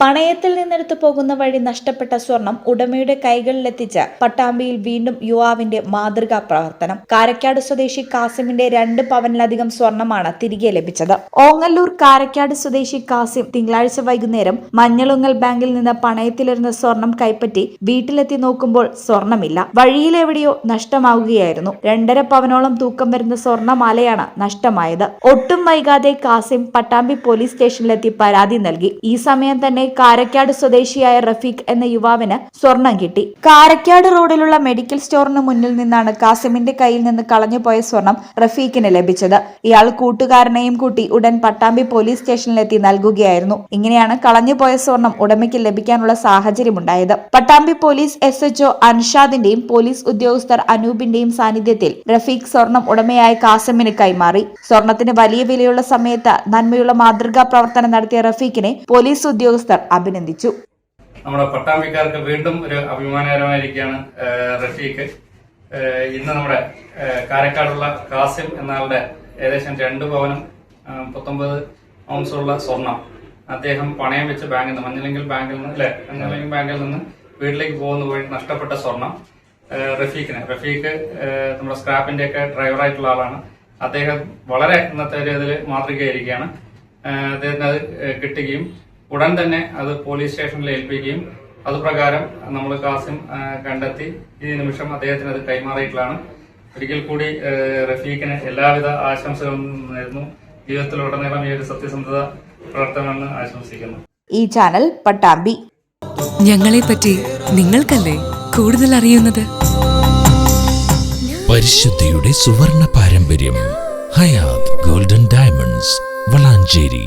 പണയത്തിൽ നിന്നെടുത്തു പോകുന്ന വഴി നഷ്ടപ്പെട്ട സ്വർണം ഉടമയുടെ കൈകളിലെത്തിച്ച് പട്ടാമ്പിയിൽ വീണ്ടും യുവാവിന്റെ മാതൃകാ പ്രവർത്തനം. കാരക്കാട് സ്വദേശി കാസിമിന്റെ രണ്ട് പവനിലധികം സ്വർണമാണ് തിരികെ ലഭിച്ചത്. ഓങ്ങല്ലൂർ കാരക്കാട് സ്വദേശി കാസിം തിങ്കളാഴ്ച വൈകുന്നേരം മഞ്ഞളുങ്ങൽ ബാങ്കിൽ നിന്ന് പണയത്തിലിരുന്ന സ്വർണം കൈപ്പറ്റി വീട്ടിലെത്തി നോക്കുമ്പോൾ സ്വർണമില്ല. വഴിയിലെവിടെയോ നഷ്ടമാവുകയായിരുന്നു. രണ്ടര പവനോളം തൂക്കം വരുന്ന സ്വർണമാലയാണ് നഷ്ടമായത്. ഒട്ടും വൈകാതെ കാസിം പട്ടാമ്പി പോലീസ് സ്റ്റേഷനിലെത്തി പരാതി നൽകി. ഈ സമയം തന്നെ കാരക്കാട് സ്വദേശിയായ റഫീഖ് എന്ന യുവാവിന് സ്വർണം കിട്ടി. കാരക്കാട് റോഡിലുള്ള മെഡിക്കൽ സ്റ്റോറിന് മുന്നിൽ നിന്നാണ് കാസിമിന്റെ കയ്യിൽ നിന്ന് കളഞ്ഞുപോയ സ്വർണം റഫീഖിന് ലഭിച്ചത്. ഇയാൾ കൂട്ടുകാരനെയും കൂട്ടി ഉടൻ പട്ടാമ്പി പോലീസ് സ്റ്റേഷനിലെത്തി നൽകുകയായിരുന്നു. ഇങ്ങനെയാണ് കളഞ്ഞുപോയ സ്വർണം ഉടമയ്ക്ക് ലഭിക്കാനുള്ള സാഹചര്യമുണ്ടായത്. Pattambi police S H O അൻഷാദിന്റെയും police ഉദ്യോഗസ്ഥർ അനൂപിന്റെയും സാന്നിധ്യത്തിൽ റഫീഖ് സ്വർണം ഉടമയായ കാസിമിന് കൈമാറി. സ്വർണത്തിന് വലിയ വിലയുള്ള സമയത്ത് നന്മയുള്ള മാതൃകാ പ്രവർത്തനം നടത്തിയ റഫീഖിനെ പോലീസ് ഉദ്യോഗസ്ഥർ അഭിനന്ദിച്ചു. നമ്മുടെ പട്ടാമ്പിക്കാർക്ക് വീണ്ടും ഒരു അഭിമാനകരമായിരിക്കുകയാണ് റഫീഖ്. ഇന്ന് നമ്മുടെ കാരക്കാടുള്ള കാസിം എന്നയാളുടെ ഏകദേശം രണ്ട് പവനും പത്തൊമ്പത് ഔൺസുള്ള സ്വർണം. അദ്ദേഹം പണയം വെച്ച് ബാങ്കിൽ നിന്ന് മഞ്ഞളിങ്കിൽ ബാങ്കിൽ നിന്ന് അല്ലെ മഞ്ഞളിങ്കിൽ ബാങ്കിൽ നിന്ന് വീട്ടിലേക്ക് പോകുന്ന വഴി നഷ്ടപ്പെട്ട സ്വർണം റഫീഖിന്. റഫീഖ് നമ്മുടെ സ്ക്രാപ്പിന്റെ ഒക്കെ ഡ്രൈവറായിട്ടുള്ള ആളാണ്. അദ്ദേഹം വളരെ ഇന്നത്തെ ഒരു ഇതിൽ മാതൃകയായിരിക്കുകയാണ്. അദ്ദേഹത്തിന് അത് കിട്ടുകയും ഉടൻ തന്നെ അത് പോലീസ് സ്റ്റേഷനിൽ ഏൽപ്പിക്കുകയും അതുപ്രകാരം നമ്മൾ കാസിം കണ്ടെത്തി. ഈ നിമിഷം അദ്ദേഹത്തിന് അത് കൈമാറിയിട്ടുള്ളതാണ്. ഒരിക്കൽ കൂടി റഫീഖിന് എല്ലാവിധ ആശംസകളും നേരുന്നു. ജീവിതത്തിലുടനീളം ഈ ഒരു സത്യസന്ധത പ്രവർത്തനമെന്ന് ആശംസിക്കുന്നു. ഈ ചാനൽ പട്ടാമ്പി. ഞങ്ങളെ പറ്റി നിങ്ങൾക്കല്ലേ കൂടുതൽ അറിയുന്നത്? പരിശുദ്ധിയുടെ സുവർണ പാരമ്പര്യം ഹയാത് ഗോൾഡൻ ഡയമണ്ട്സ് വളാഞ്ചേരി.